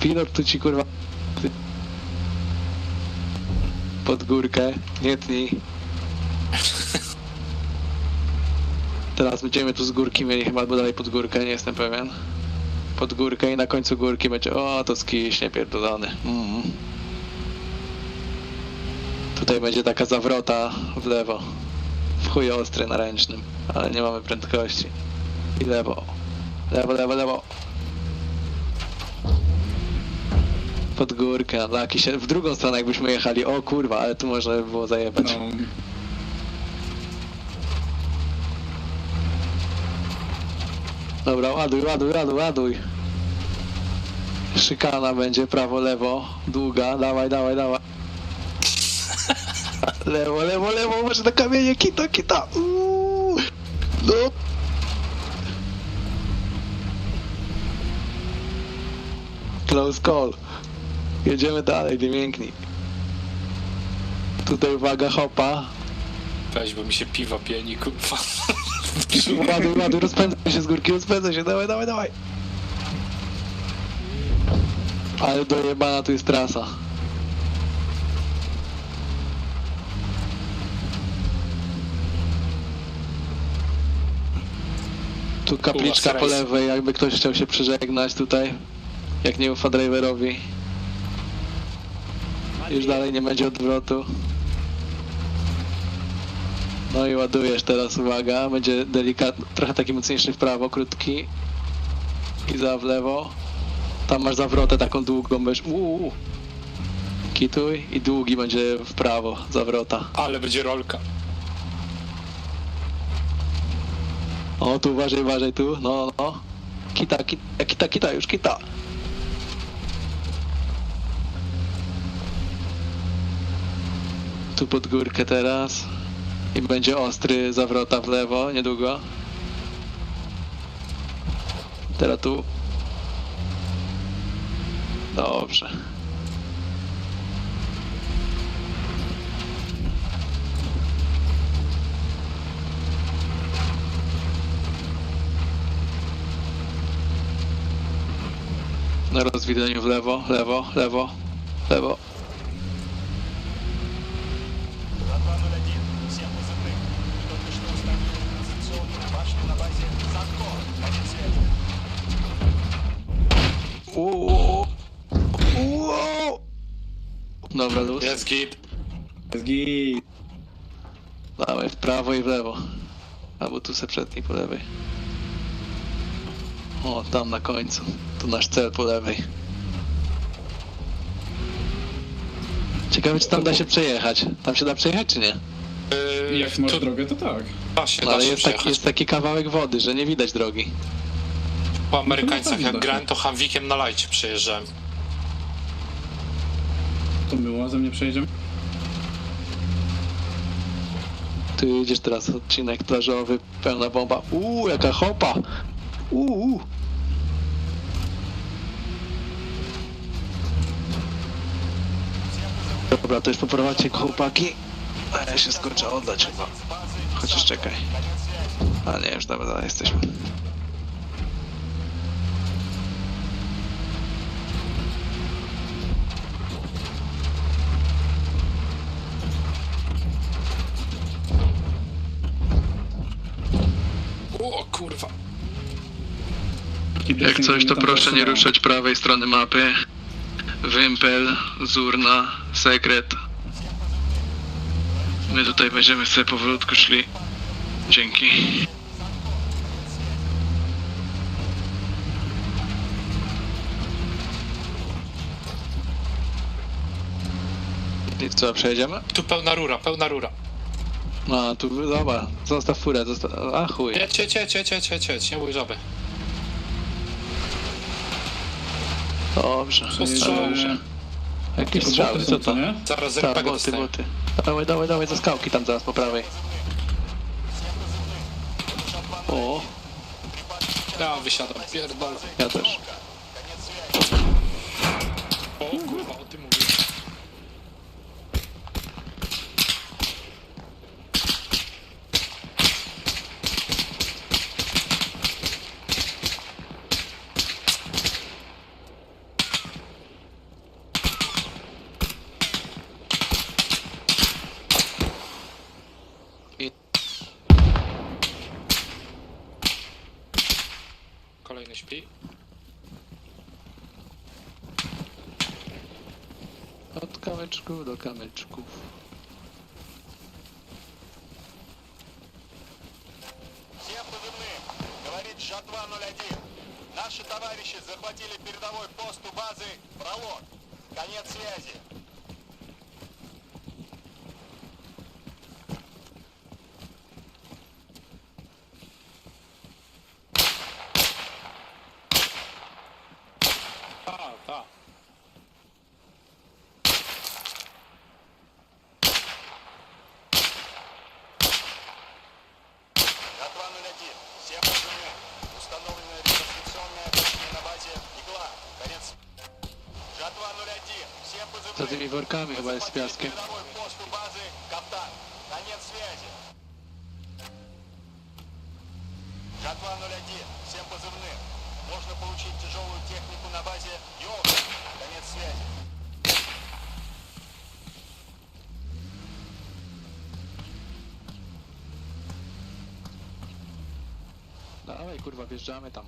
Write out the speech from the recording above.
Pilot tu ci kurwa... Pod górkę, nie tnij. Teraz będziemy tu z górki mieli chyba, dalej pod górkę, nie jestem pewien. Pod górkę i na końcu górki będzie, o to skiśnie pierdolony. Mm. Tutaj będzie taka zawrota w lewo. W chuj ostry na ręcznym, ale nie mamy prędkości. I lewo. Lewo, lewo, lewo. Pod górkę, laki się. W drugą stronę jakbyśmy jechali. O kurwa, ale tu można by było zajebać. No, Dobra, ładuj, ładuj, ładuj, ładuj. Szykana będzie, prawo, lewo, długa, dawaj, dawaj, dawaj. Lewo, lewo, lewo, może na kamienie, kita, kita. Uuu. No. Close call. Jedziemy dalej, nie mięknij. Tutaj uwaga, hopa. Weź, bo mi się piwa pieni, kurwa. Ładuj, ładuj, rozpędzaj się z górki, rozpędzaj się, dawaj, dawaj, dawaj. Ale dojebana tu jest trasa. Tu kapliczka po lewej, jakby ktoś chciał się przeżegnać tutaj. Jak nie ufa driverowi. Już dalej nie będzie odwrotu. No i ładujesz teraz, uwaga, będzie delikatny, trochę taki mocniejszy w prawo, krótki. I za w lewo. Tam masz zawrotę taką długą, będziesz uuu. Kituj i długi będzie w prawo, zawrota. Ale będzie rolka. O, tu uważaj, uważaj, tu, no, no. Kita, kita, kita, kita, już kita. Tu pod górkę teraz. I będzie ostry zawrota w lewo, niedługo. Teraz tu. Dobrze. Na rozwidleniu w lewo, lewo, lewo, lewo. Dobra, luz. Jest git. jest git. Dawaj w prawo i w lewo. Albo tu se przedni po lewej. O, tam na końcu. Tu nasz cel po lewej. Ciekawe, czy tam da się przejechać. Tam się da przejechać, czy nie? Yy, Jak masz tu drogę, to tak. da się, No, da ale się jest taki, jest taki kawałek wody, że nie widać drogi. Po Amerykańcach pewno jak grałem, to Hamwikiem na lajcie przejeżdżałem. To my łazem nie przejedziemy? Tu jedziesz teraz odcinek plażowy, pełna bomba. Uuu, jaka hopa! Uuu! Dobra, to już poprowadźcie chłopaki. A ja się skończę oddać chyba. Chociaż czekaj. A nie, już dobra, jesteśmy. O kurwa. Jak coś, to proszę nie ruszać prawej strony mapy. Wympel, Zurna, Sekret. My tutaj będziemy sobie powolutku szli. Dzięki. I co, przejedziemy? Tu pełna rura, pełna rura. No, tu, dobra, zostaw furę, zostaw... A chuj. Jedź, jedź, jedź, jedź, jedź, jedź, jedź, nie bój żaby. Dobrze, dobrze. Jakieś To strzały, boty co są, to? co nie? Zaraz z Tak, RPG boty, dostaję. boty. Dawaj, dawaj, dawaj, za skałki tam zaraz po prawej. O, Ja wysiadam, pierdolę. ja też. Śpi. Od kamyczku do kamyczków. Всем позывным. Говорит Жатва 01. Наши товарищи захватили передовой пост у базы Пролог. Конец связи. Za tymi workami chyba jest z Захватили piaskiem. передовой пост у базы Каптан. Конец связи. Жатва 01. Всем позывным. Можно получить тяжелую технику на базе Йога. Конец связи. Dawaj kurwa, wjeżdżamy tam.